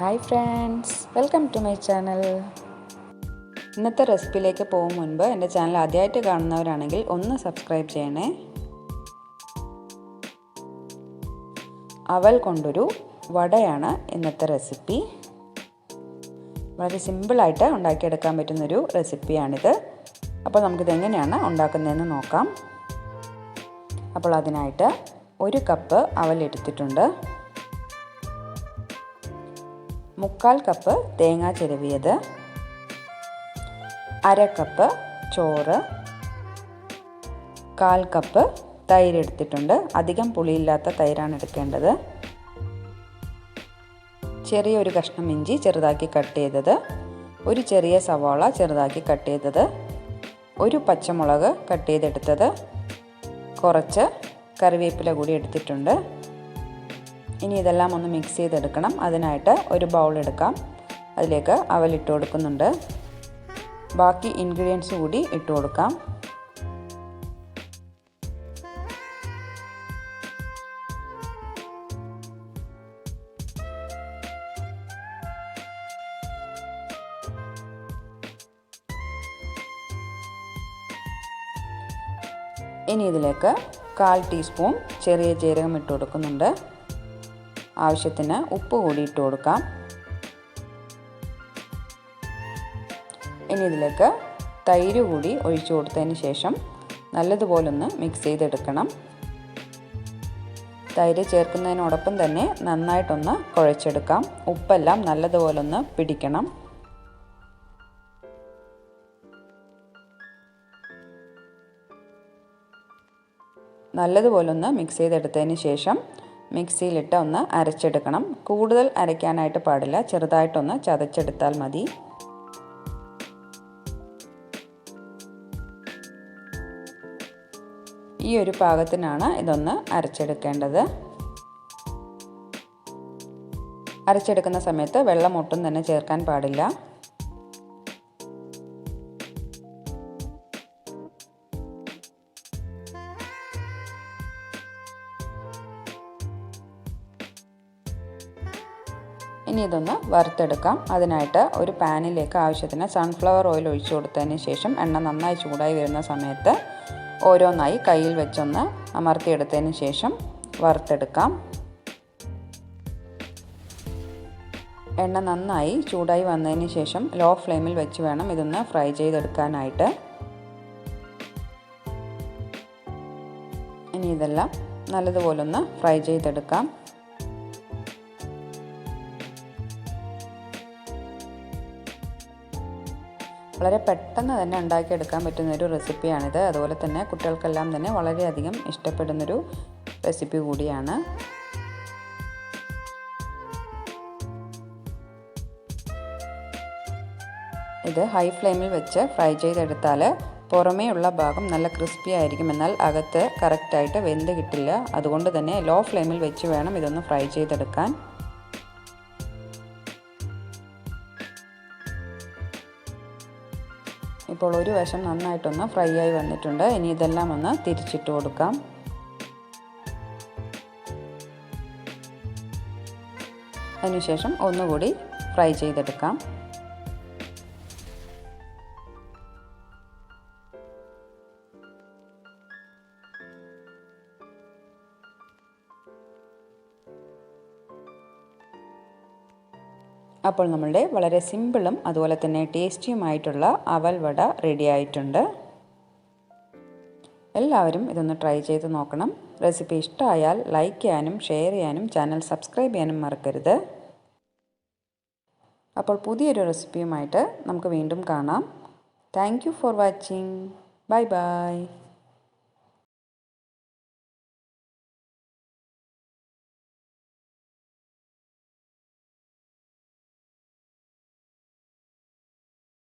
Hi friends welcome to my channel ഇന്നത്തെ റെസിപ്പിയിലേക്ക് പോകും മുൻപ് എന്റെ ചാനൽ ആദ്യമായിട്ട് കാണുന്നവരാണെങ്കിൽ ഒന്ന് സബ്സ്ക്രൈബ് ചെയ്യണേ. അവൽ കൊണ്ടൊരു വടയാണ് ഇന്നത്തെ റെസിപ്പി. വളരെ സിമ്പിളായിട്ട് ഉണ്ടാക്കിയെടുക്കാൻ പറ്റുന്നൊരു റെസിപ്പിയാണിത്. അപ്പോൾ നമുക്കിത് എങ്ങനെയാണ് ഉണ്ടാക്കുന്നതെന്ന് നോക്കാം. അപ്പോൾ അതിനായിട്ട് ഒരു കപ്പ് അവൽ എടുത്തിട്ടുണ്ട്. മുക്കാൽ കപ്പ് തേങ്ങ ചിരവിയത് അര കപ്പ് ചോറ് കാൽ കപ്പ് തൈര് എടുത്തിട്ടുണ്ട്. അധികം പുളിയില്ലാത്ത തൈരാണ് എടുക്കേണ്ടത്. ചെറിയൊരു കഷ്ണം ഇഞ്ചി ചെറുതാക്കി കട്ട് ചെയ്തത്. ഒരു ചെറിയ സവാള ചെറുതാക്കി കട്ട് ചെയ്തത്. ഒരു പച്ചമുളക് കട്ട് ചെയ്തെടുത്തത്. കുറച്ച് കറിവേപ്പില കൂടി എടുത്തിട്ടുണ്ട്. ഇനി ഇതെല്ലാം ഒന്ന് മിക്സ് ചെയ്തെടുക്കണം. അതിനായിട്ട് ഒരു ബൗൾ എടുക്കാം. അതിലേക്ക് അവലിട്ട് കൊടുക്കുന്നുണ്ട്. ബാക്കി ഇൻഗ്രീഡിയൻസ് കൂടി ഇട്ട് കൊടുക്കാം. ഇനി ഇതിലേക്ക് കാൽ ടീസ്പൂൺ ചെറിയ ജീരകം ഇട്ട് കൊടുക്കുന്നുണ്ട്. ആവശ്യത്തിന് ഉപ്പ് കൂടി ഇട്ട് കൊടുക്കാം. ഇനി ഇതിലേക്ക് തൈര് കൂടി ഒഴിച്ചു കൊടുത്തതിന് ശേഷം നല്ലതുപോലെ ഒന്ന് മിക്സ് ചെയ്തെടുക്കണം. തൈര് ചേർക്കുന്നതിനോടൊപ്പം തന്നെ നന്നായിട്ടൊന്ന് കുഴച്ചെടുക്കാം. ഉപ്പെല്ലാം നല്ലതുപോലെ ഒന്ന് പിടിക്കണം. നല്ലതുപോലെ ഒന്ന് മിക്സ് ചെയ്തെടുത്തതിന് ശേഷം മിക്സിയിലിട്ട് ഒന്ന് അരച്ചെടുക്കണം. കൂടുതൽ അരയ്ക്കാനായിട്ട് പാടില്ല. ചെറുതായിട്ടൊന്ന് ചതച്ചെടുത്താൽ മതി. ഈ ഒരു പാകത്തിനാണ് ഇതൊന്ന് അരച്ചെടുക്കേണ്ടത്. അരച്ചെടുക്കുന്ന സമയത്ത് വെള്ളം ഒട്ടും തന്നെ ചേർക്കാൻ പാടില്ല. ഇനി ഇതൊന്ന് വറുത്തെടുക്കാം. അതിനായിട്ട് ഒരു പാനിലേക്ക് ആവശ്യത്തിന് സൺഫ്ലവർ ഓയിൽ ഒഴിച്ചു കൊടുത്തതിന് ശേഷം എണ്ണ നന്നായി ചൂടായി വരുന്ന സമയത്ത് ഓരോന്നായി കയ്യിൽ വെച്ചൊന്ന് അമർത്തിയെടുത്തതിന് ശേഷം വറുത്തെടുക്കാം. എണ്ണ നന്നായി ചൂടായി വന്നതിന് ശേഷം ലോ ഫ്ലെയിമിൽ വെച്ച് വേണം ഇതൊന്ന് ഫ്രൈ ചെയ്തെടുക്കാനായിട്ട്. ഇനി ഇതെല്ലാം നല്ലതുപോലൊന്ന് ഫ്രൈ ചെയ്തെടുക്കാം. വളരെ പെട്ടെന്ന് തന്നെ ഉണ്ടാക്കിയെടുക്കാൻ പറ്റുന്ന ഒരു റെസിപ്പിയാണിത്. അതുപോലെ തന്നെ കുട്ടികൾക്കെല്ലാം തന്നെ വളരെയധികം ഇഷ്ടപ്പെടുന്നൊരു റെസിപ്പി കൂടിയാണ്. ഇത് ഹൈ ഫ്ലെയിമിൽ വെച്ച് ഫ്രൈ ചെയ്തെടുത്താൽ പുറമേ ഉള്ള ഭാഗം നല്ല ക്രിസ്പി ആയിരിക്കും. എന്നാൽ അകത്ത് കറക്റ്റായിട്ട് വെന്ത് കിട്ടില്ല. അതുകൊണ്ട് തന്നെ ലോ ഫ്ലെയിമിൽ വെച്ച് വേണം ഇതൊന്ന് ഫ്രൈ ചെയ്തെടുക്കാൻ. ഇപ്പോൾ ഒരു വശം നന്നായിട്ടൊന്ന് ഫ്രൈ ആയി വന്നിട്ടുണ്ട്. ഇനി ഇതെല്ലാം ഒന്ന് തിരിച്ചിട്ട് കൊടുക്കാം. അതിനുശേഷം ഒന്നുകൂടി ഫ്രൈ ചെയ്തെടുക്കാം. അപ്പോൾ നമ്മളുടെ വളരെ സിമ്പിളും അതുപോലെ തന്നെ ടേസ്റ്റിയുമായിട്ടുള്ള അവൽ വട റെഡി ആയിട്ടുണ്ട്. എല്ലാവരും ഇതൊന്ന് ട്രൈ ചെയ്ത് നോക്കണം. റെസിപ്പി ഇഷ്ടമായാൽ ലൈക്ക് ചെയ്യാനും ഷെയർ ചെയ്യാനും ചാനൽ സബ്സ്ക്രൈബ് ചെയ്യാനും മറക്കരുത്. അപ്പോൾ പുതിയൊരു റെസിപ്പിയുമായിട്ട് നമുക്ക് വീണ്ടും കാണാം. Thank for watching bye bye